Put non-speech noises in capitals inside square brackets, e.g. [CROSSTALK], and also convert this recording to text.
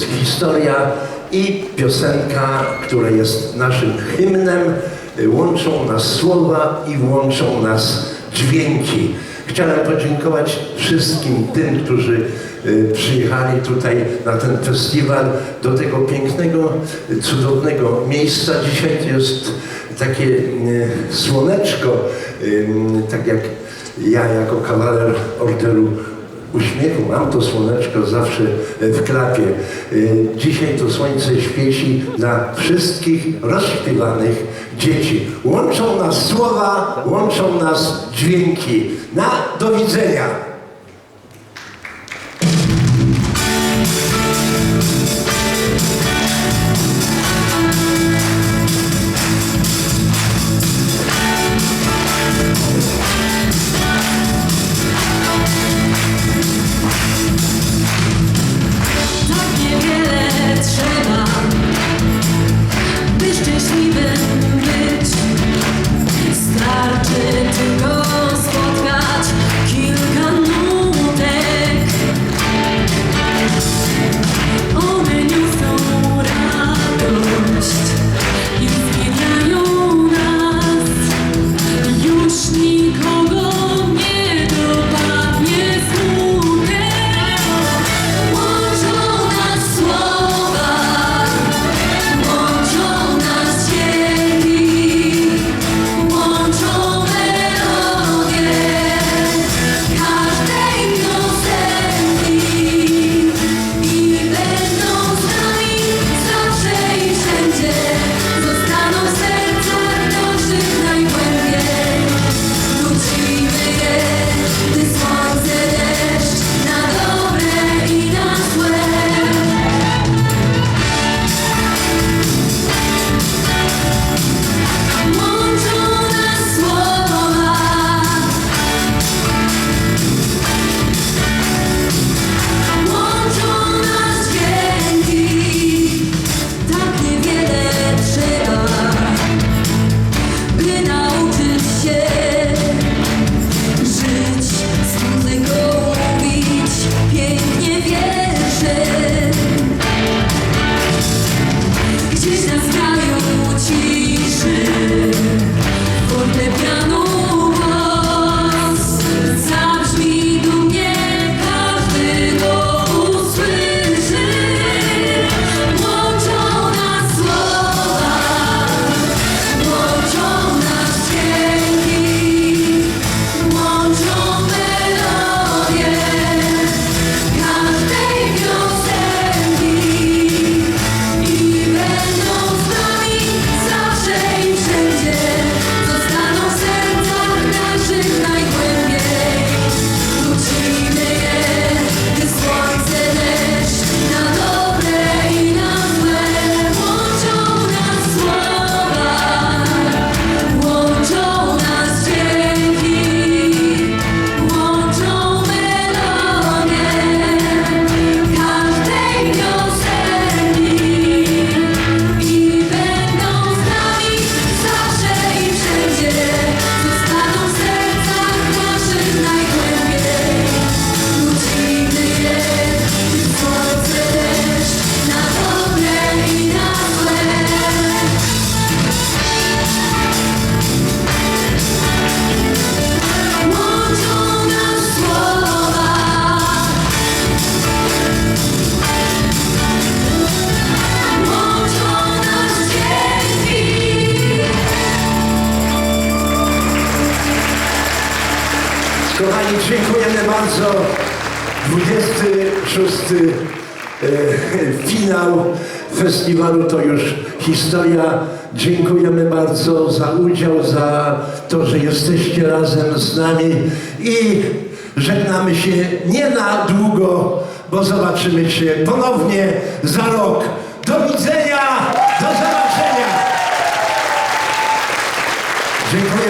historia i piosenka, która jest naszym hymnem. Łączą nas słowa i łączą nas dźwięki. Chciałem podziękować wszystkim tym, którzy y, przyjechali tutaj na ten festiwal do tego pięknego, cudownego miejsca. Dzisiaj jest takie y, słoneczko, y, tak jak ja jako kawaler orderu uśmiechu, mam to słoneczko zawsze w klapie. Y, Dzisiaj to słońce świeci dla wszystkich rozśpiewanych dzieci. Łączą nas słowa, łączą nas dźwięki. Na do widzenia. just dziękujemy bardzo. 26 e, [LAUGHS] finał festiwalu to już historia. Dziękujemy bardzo za udział, za to, że jesteście razem z nami i żegnamy się nie na długo, bo zobaczymy się ponownie za rok. Do widzenia, do zobaczenia. Dziękuję.